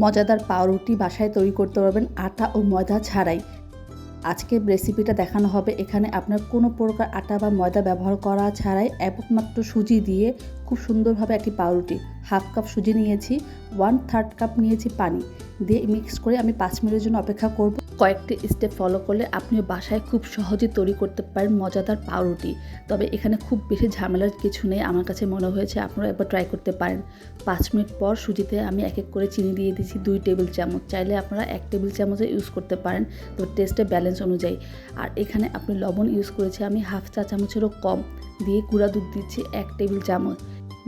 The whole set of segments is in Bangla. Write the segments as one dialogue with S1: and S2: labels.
S1: মজাদার পাউরুটি বাসায় তৈরি করতে পারবেন আটা ও ময়দা ছাড়াই। আজকের রেসিপিটা দেখানো হবে। এখানে আপনার কোনো প্রকার আটা বা ময়দা ব্যবহার করা ছাড়াই, একমাত্র সুজি দিয়ে খুব সুন্দরভাবে একটি পাউরুটি। হাফ কাপ সুজি নিয়েছি ওয়ান থার্ড কাপ নিয়েছি পানি। দিয়ে মিক্স করে আমি পাঁচ মিনিটের জন্য অপেক্ষা করব। কয়েকটি স্টেপ ফলো করলে আপনিও বাসায় খুব সহজে তৈরি করতে পারেন মজাদার পাউরুটি। তবে এখানে খুব বেশি ঝামেলার কিছু নেই, আমার কাছে মনে হয়েছে আপনারা একবার ট্রাই করতে পারেন। পাঁচ মিনিট পর সুজিতে আমি এক এক করে চিনি দিয়ে দিয়েছি দুই টেবিল চামচ। চাইলে আপনারা এক টেবিল চামচে ইউজ করতে পারেন তো টেস্টে ব্যালেন্স অনুযায়ী। আর এখানে আপনি লবণ ইউজ করেছি আমি হাফ চা চামচেরও কম। দিয়ে গুঁড়া দুধ দিচ্ছি এক টেবিল চামচ।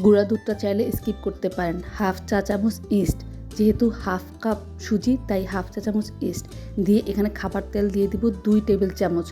S1: গুঁড়া দুধটা চাইলে স্কিপ করতে পারেন। হাফ চা চামচ ইস্ট যেহেতু হাফ কাপ সুজি, তাই হাফ চা চামচ ইস্ট দিয়ে এখানে খাবার তেল দিয়ে দিব দুই টেবিল চামচ।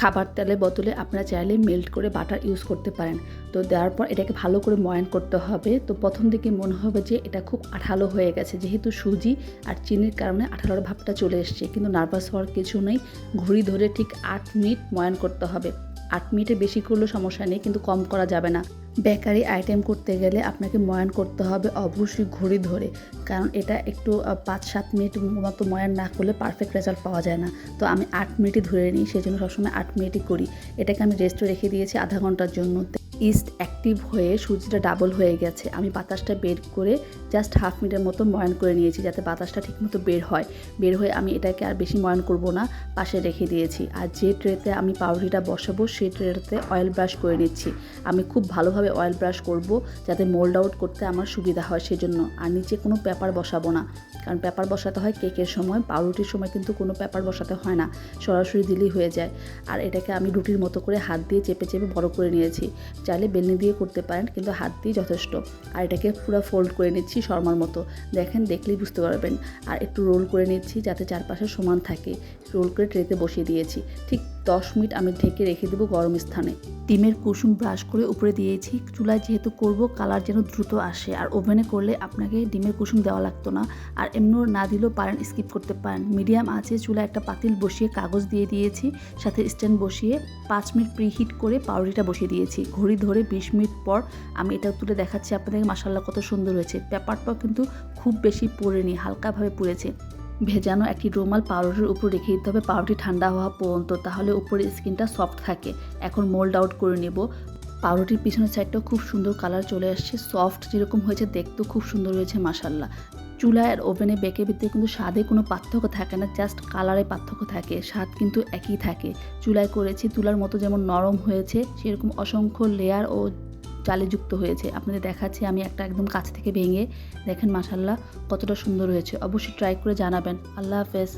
S1: খাবার তেলের বদলে আপনারা চাইলে মেল্ট করে বাটার ইউজ করতে পারেন। তো দেওয়ার পর এটাকে ভালো করে ময়ান করতে হবে। তো প্রথম দিকে মনে হবে যে এটা খুব আঠালো হয়ে গেছে, যেহেতু সুজি আর চিনির কারণে আঠালোর ভাবটা চলে এসছে। কিন্তু নার্ভাস হওয়ার কিছু নেই, ঘড়ি ধরে ঠিক আট মিনিট ময়ান করতে হবে। আট মিনিটে বেশি করলেও সমস্যা নেই, কিন্তু কম করা যাবে না। বেকারি আইটেম করতে গেলে আপনাকে ময়ান করতে হবে অবশ্যই ঘড়ি ধরে, কারণ এটা একটু পাঁচ সাত মিনিট মতো ময়ান না করলে পারফেক্ট রেজাল্ট পাওয়া যায় না। তো আমি আট মিনিটই ধরে নিই সেই জন্য সবসময় আট মিনিটই করি। এটাকে আমি রেস্টে রেখে দিয়েছি আধা ঘণ্টার জন্য। ইস্ট অ্যাক্টিভ হয়ে সুজিটা ডাবল হয়ে গেছে। আমি বাতাসটা বের করে জাস্ট হাফ মিনিটের মতো ময়ান করে নিয়েছি যাতে বাতাসটা ঠিকমতো বের হয়। বের হয়ে আমি এটাকে আর বেশি ময়ান করব না, পাশে রেখে দিয়েছি। আর যে ট্রেতে আমি পাউরুটিটা বসাবো সেই ট্রেতে অয়েল ব্রাশ করে নিচ্ছি। আমি খুব ভালোভাবে অয়েল ব্রাশ করব যাতে মোল্ড আউট করতে আমার সুবিধা হয় সেজন্য। আর নিচে কোনো পেপার বসাবো না, কারণ পেপার বসাতে হয় কেকের সময়, পাউরুটির সময় কিন্তু কোনো পেপার বসাতে হয় না, সরাসরি দিলেই হয়ে যায়। আর এটাকে আমি রুটির মতো করে হাত দিয়ে চেপে চেপে বড় করে নিয়েছি। চাইলে বেলনি দিয়ে করতে পারেন, কিন্তু হাত দিয়ে যথেষ্ট। আর এটাকে পুরো ফোল্ড করে নিচ্ছি শর্মার মতো। দেখেন, দেখলেই বুঝতে পারবেন। আর একটু রোল করে নিচ্ছি যাতে চারপাশে সমান থাকে। রোল করে ট্রেতে বসিয়ে দিয়েছি। ঠিক দশ মিনিট আমি ঢেকে রেখে দেবো গরম স্থানে। ডিমের কুসুম ব্রাশ করে উপরে দিয়েছি। চুলায় যেহেতু করব কালার যেন দ্রুত আসে। আর ওভেনে করলে আপনাকে ডিমের কুসুম দেওয়া লাগতো না। আর এমনিও না দিলেও পারেন স্কিপ করতে পারেন। মিডিয়াম আছে, চুলায় একটা পাতিল বসিয়ে কাগজ দিয়ে দিয়েছি। সাথে স্ট্যান্ড বসিয়ে পাঁচ মিনিট প্রিহিট করে পাউরুটিটা বসিয়ে দিয়েছি। ঘড়ি ধরে বিশ মিনিট পর আমি এটা তুলে দেখাচ্ছি আপনাদের মাসাল্লাহ কত সুন্দর হয়েছে। পেপারটাও কিন্তু খুব বেশি পড়েনি, হালকাভাবে পুড়েছে। ভেজানো একটি রুমাল পাউরুটির উপর রেখে দিতে হবে। পাউরুটি ঠান্ডা হওয়া পর্যন্ত, তাহলে উপরে স্কিনটা সফট থাকে। এখন মোল্ড আউট করে নেব। পাউরুটির পিছনের সাইডটাও খুব সুন্দর কালার চলে আসছে। সফট যেরকম হয়েছে, দেখতেও খুব সুন্দর হয়েছে মাসাল্লাহ চুলায় আর ওভেনে বেকের ভিতরে কিন্তু স্বাদে কোনো পার্থক্য থাকে না জাস্ট কালারে পার্থক্য থাকে, স্বাদ কিন্তু একই থাকে। চুলায় করেছি, তুলার মতো যেমন নরম হয়েছে, সেরকম অসংখ্য লেয়ার ও জালিযুক্ত হয়েছে। আপনাদের দেখাচ্ছি, আমি একটা একদম কাছ থেকে ভেঙে, দেখেন মাসাল্লাহ কতটা সুন্দর হয়েছে। অবশ্যই ট্রাই করে জানাবেন। আল্লাহ হাফেজ।